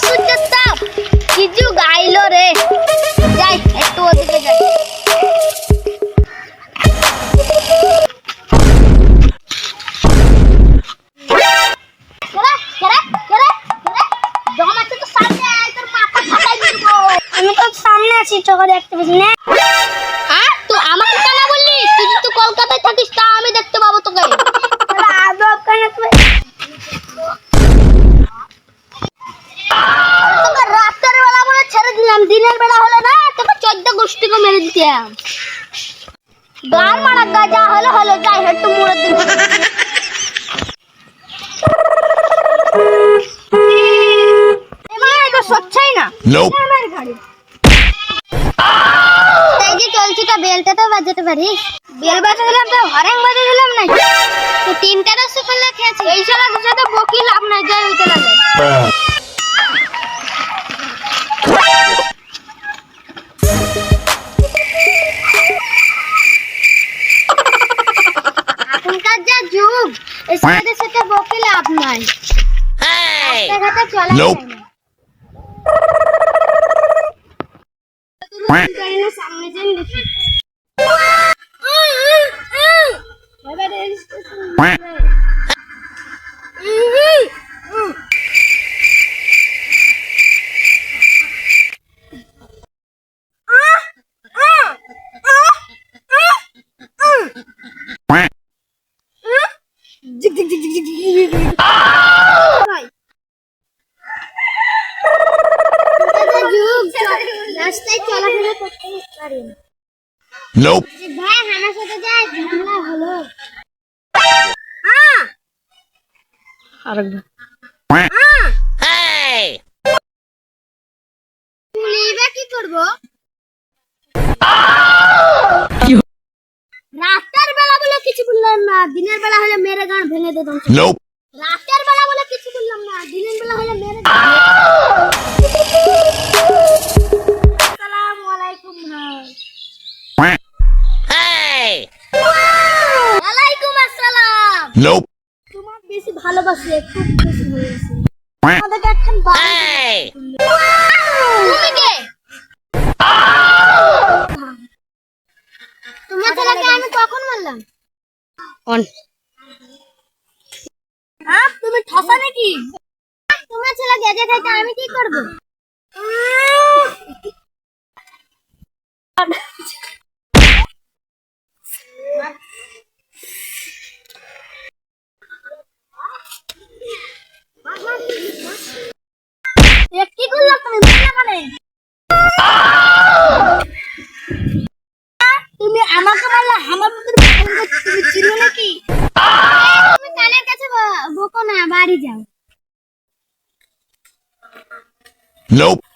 সূর্যের তাপ কি যুগ আইলো রে। যাই, একটু ওদিকে। আমি তো সামনে আছি চোখে দেখতে পাচ্ছি না হ্যাঁ তো আমাকে কেন বললি তুই যদি কলকাতায় থাকিস তা আমি দেখতে পাবো তোকে তাহলে আদব কেন তুই তোকে রাতের বেলা বলে ছেড়ে দিলাম দিনের বেলা হলে না তোকে চোদ্দ মেরে দিতাম। গান মারা গাজা হলে হলো যাই একটু মুড়ে দিন এটা সচ্ছাই না। আমার গাড়ি। তাই যে চলছিটা বেলটা তো বাজাতে পারিস বেল বাজা দিলাম তো বাজা দিলাম না তো তিনটা রসগোল্লা খেয়েছি। এই শালা সাথে বকি লাভ নাই যাই হইতে লাগে এখনকার যা যুগ এই ছেলেদের সাথে বকে লাভ নাই রাস্তাঘাটে চলা Nope. যায় না। Quack. সামনে যাই দেখি রাস্তায় চলাফেরা করতে পারি না। Nope. ভাই আমার সাথে যা ঝামেলা হলো। আরেকবার কি করব? রাতের বেলা বলে কিছু বললাম না দিনের বেলা হলে মেরে গান ভেঙে দিতাম Nope. তোমার বেশি ভালোবাসি একটু বেশি ভালোবাসি। আমাদেরকে এখন বাড়ি তুমি কে তোমার ছেলেকে আমি কখন মারলাম? অন। হ্যাঁ তুমি ঠসা নাকি? তোমার ছেলে গেজে খাইতে আমি কি করব? বকো না বাড়ি যাও Nope.